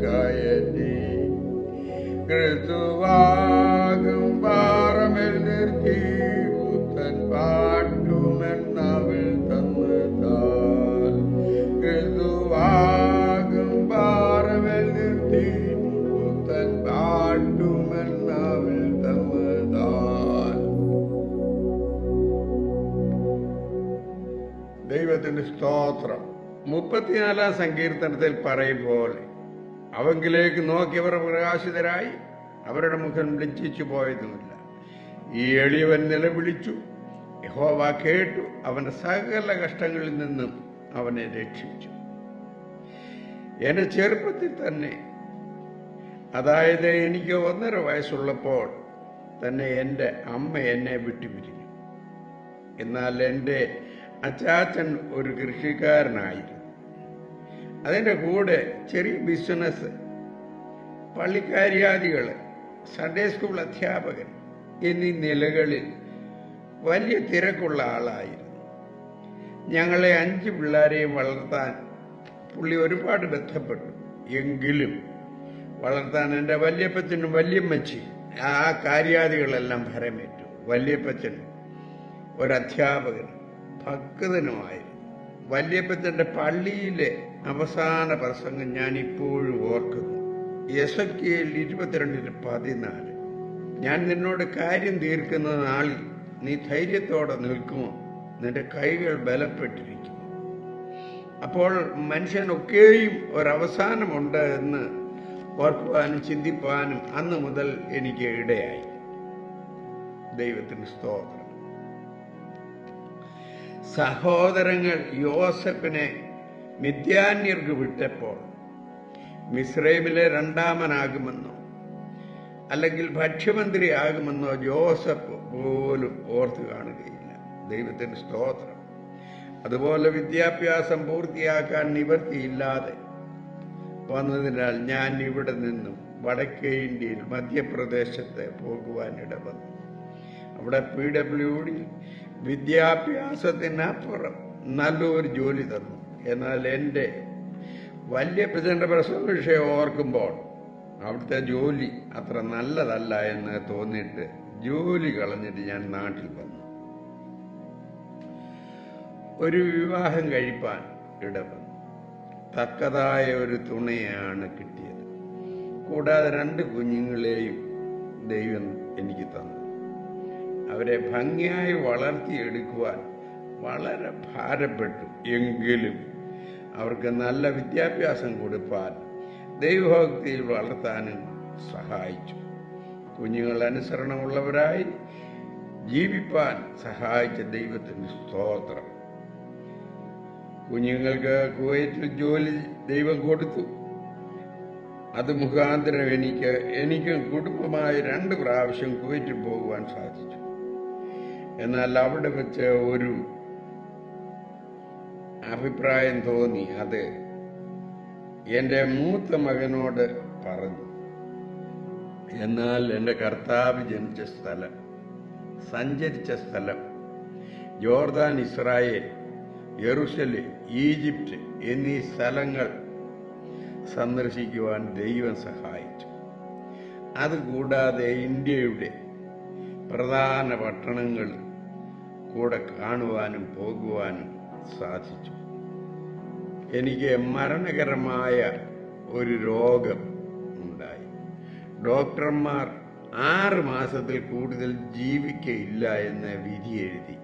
കയറ്റി ക്രിസ്തുവാകും പാറമേൽ നിർത്തി പുത്തൻ പാട്ടുമെന്നവിൽ തന്നതാൽ ക്രിസ്തുവാകും പാറമേൽ നിർത്തി പുത്തൻ പാട്ടുമെന്നവിൽ തന്നതാൽ ദൈവത്തിന്റെ സ്തോത്രം. മുപ്പത്തിനാലാം സങ്കീർത്തനത്തിൽ പറയും പോലെ അവങ്കിലേക്ക് നോക്കിയവർ പ്രകാശിതരായി. അവരുടെ മുഖം ലജ്ജിച്ചു പോയതുമില്ല. ഈ എളിയവൻ നിലവിളിച്ചു. യഹോവ കേട്ടു. അവന്റെ സകല കഷ്ടങ്ങളിൽ നിന്നും അവനെ രക്ഷിച്ചു. എന്റെ ചെറുപ്പത്തിൽ തന്നെ അതായത് എനിക്ക് ഒന്നര വയസ്സുള്ളപ്പോൾ തന്നെ എന്റെ അമ്മ എന്നെ വിട്ടുപിരിഞ്ഞു. എന്നാൽ എന്റെ അച്ചാച്ചൻ ഒരു കൃഷിക്കാരനായിരുന്നു. അതിന്റെ കൂടെ ചെറിയ ബിസിനസ് പള്ളിക്കാര്യാദികൾ സൺഡേ സ്കൂൾ അധ്യാപകൻ എന്നീ നിലകളിൽ വലിയ തിരക്കുള്ള ആളായിരുന്നു. ഞങ്ങളെ അഞ്ച് പിള്ളേരെയും വളർത്താൻ പുള്ളി ഒരുപാട് ബന്ധപ്പെട്ടു. എങ്കിലും വളർത്താൻ എന്റെ വല്യപ്പച്ചനും വല്യമ്മച്ചി ആ കാര്യാദികളെല്ലാം ഭരമേറ്റു. വല്യപ്പച്ചൻ ഒരധ്യാപകൻ ഭക്തനുമായിരുന്നു. വല്യപ്പച്ചന്റെ പള്ളിയിലെ അവസാന പ്രസംഗം ഞാൻ ഇപ്പോഴും ഓർക്കുന്നു. എസ് കെയിൽ ഇരുപത്തിരണ്ടിന് പതിനാല്. ഞാൻ നിന്നോട് കാര്യം തീർക്കുന്ന നാളിൽ നീ ധൈര്യത്തോടെ നിൽക്കുമോ? നിന്റെ കൈകൾ ബലപ്പെട്ടിരിക്കും അപ്പോൾ മനുഷ്യനൊക്കെയും ഒരവസാനമുണ്ട് എന്ന് ഓർക്കുവാനും ചിന്തിപ്പാനും അന്ന് മുതൽ എനിക്ക് ഇടയായി. ദൈവത്തിന് സ്തോത്രം. സഹോദരങ്ങൾ യോസഫിനെ മിഥ്യാന്യർക്ക് വിട്ടപ്പോൾ മിസ്രൈമിലെ രണ്ടാമനാകുമെന്നോ അല്ലെങ്കിൽ ഭക്ഷ്യമന്ത്രി ആകുമെന്നോ ജോസഫ് പോലും ഓർത്തു കാണുകയില്ല. ദൈവത്തിന് സ്തോത്രം. അതുപോലെ വിദ്യാഭ്യാസം പൂർത്തിയാക്കാൻ നിവർത്തിയില്ലാതെ വന്നതിനാൽ ഞാൻ ഇവിടെ നിന്നും വടക്കേ ഇന്ത്യയിൽ മധ്യപ്രദേശത്ത് പോകുവാനിട വന്നു അവിടെ പി ഡബ്ല്യു ഡി വിദ്യാഭ്യാസത്തിനപ്പുറം നല്ലൊരു ജോലി തന്നു. എന്നാൽ എന്റെ വലിയ പ്രസിഡന്റ് പ്രശ്ന വിഷയം ഓർക്കുമ്പോൾ അവിടുത്തെ ജോലി അത്ര നല്ലതല്ല എന്ന് തോന്നിയിട്ട് ജോലി കളഞ്ഞിട്ട് ഞാൻ നാട്ടിൽ വന്നു. ഒരു വിവാഹം കഴിപ്പാൻ ഇടവന്നു തക്കതായ ഒരു തുണയാണ് കിട്ടിയത്. കൂടാതെ രണ്ട് കുഞ്ഞുങ്ങളെയും ദൈവം എനിക്ക് തന്നു. അവരെ ഭംഗിയായി വളർത്തിയെടുക്കുവാൻ വളരെ ഭാരപ്പെട്ടു. എങ്കിലും അവർക്ക് നല്ല വിദ്യാഭ്യാസം കൊടുപ്പാൻ ദൈവഭക്തിയിൽ വളർത്താനും സഹായിച്ചു. കുഞ്ഞുങ്ങൾ അനുസരണമുള്ളവരായി ജീവിപ്പാൻ സഹായിച്ച ദൈവത്തിന് സ്തോത്രം. കുഞ്ഞുങ്ങൾക്ക് കുവൈറ്റിൽ ജോലി ദൈവം കൊടുത്തു. അത് മുഖാന്തരം എനിക്ക് എനിക്കും കുടുംബമായി രണ്ട് പ്രാവശ്യം കുവൈറ്റിൽ പോകുവാൻ സാധിച്ചു. എന്നാൽ അവിടെ വെച്ച് ഒരു അഭിപ്രായം തോന്നി അത്. എന്റെ മൂത്ത മകനോട് പറഞ്ഞു എന്നാൽ എന്റെ കർത്താവ് ജനിച്ച സ്ഥലം സഞ്ചരിച്ച സ്ഥലം ജോർദാൻ ഇസ്രായേൽ യെറുസലേം ഈജിപ്റ്റ് എന്നീ സ്ഥലങ്ങൾ സന്ദർശിക്കുവാൻ ദൈവം സഹായിച്ചു. അതുകൂടാതെ ഇന്ത്യയുടെ പ്രധാന പട്ടണങ്ങൾ കൂടെ കാണുവാനും പോകുവാനും സാധിച്ചു. എനിക്ക് മരണകരമായ ഒരു രോഗം ഉണ്ടായി. ഡോക്ടർമാർ ആറ് മാസത്തിൽ കൂടുതൽ ജീവിക്കയില്ല എന്ന് വിധി എഴുതി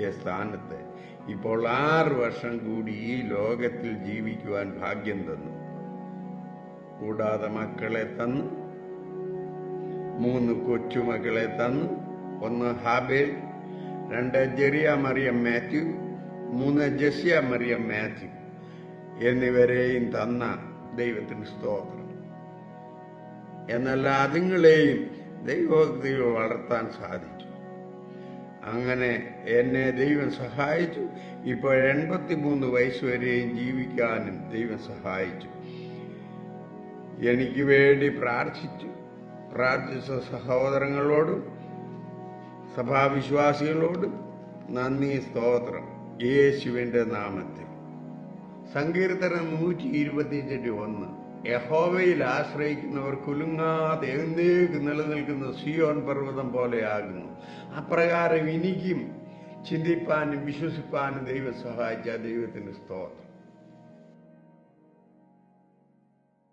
ഈ സ്ഥാനത്ത്. ഇപ്പോൾ ആറ് വർഷം കൂടി ഈ ലോകത്തിൽ ജീവിക്കുവാൻ ഭാഗ്യം തന്നു. കൂടാതെ മക്കളെ തന്നു. മൂന്ന് കൊച്ചുമക്കളെ തന്നു. ഒന്ന് ഹാബേൽ രണ്ട് ജെറിയ മറിയം മാത്യു മൂന്ന് ജെസിയ മറിയം മാത്യു എന്നിവരെയും തന്ന ദൈവത്തിന് സ്തോത്രം. എന്നല്ല അതുങ്ങളെയും ദൈവഭക്തിയിൽ വളർത്താൻ സാധിച്ചു. അങ്ങനെ എന്നെ ദൈവം സഹായിച്ചു. ഇപ്പോൾ എൺപത്തിമൂന്ന് വയസ്സ് വരെയും ജീവിക്കാനും ദൈവം സഹായിച്ചു. എനിക്ക് വേണ്ടി പ്രാർത്ഥിച്ചു. പ്രാർത്ഥിച്ച സഹോദരങ്ങളോടും സഭാവിശ്വാസികളോടും നന്ദി സ്തോത്രം. യേശുവിന്റെ നാമത്തിൽ. സങ്കീർത്തനം നൂറ്റി ഇരുപത്തിയഞ്ചിന്റെ ഒന്ന്. യഹോവയിൽ ആശ്രയിക്കുന്നവർ കുലുങ്ങാതെ എന്തേക്ക് നിലനിൽക്കുന്ന സിയോൻ പർവതം പോലെയാകുന്നു അപ്രകാരം എനിക്കും ചിന്തിപ്പാനും വിശ്വസിപ്പാനും ദൈവം സഹായിച്ച ദൈവത്തിന് സ്തോത്രം.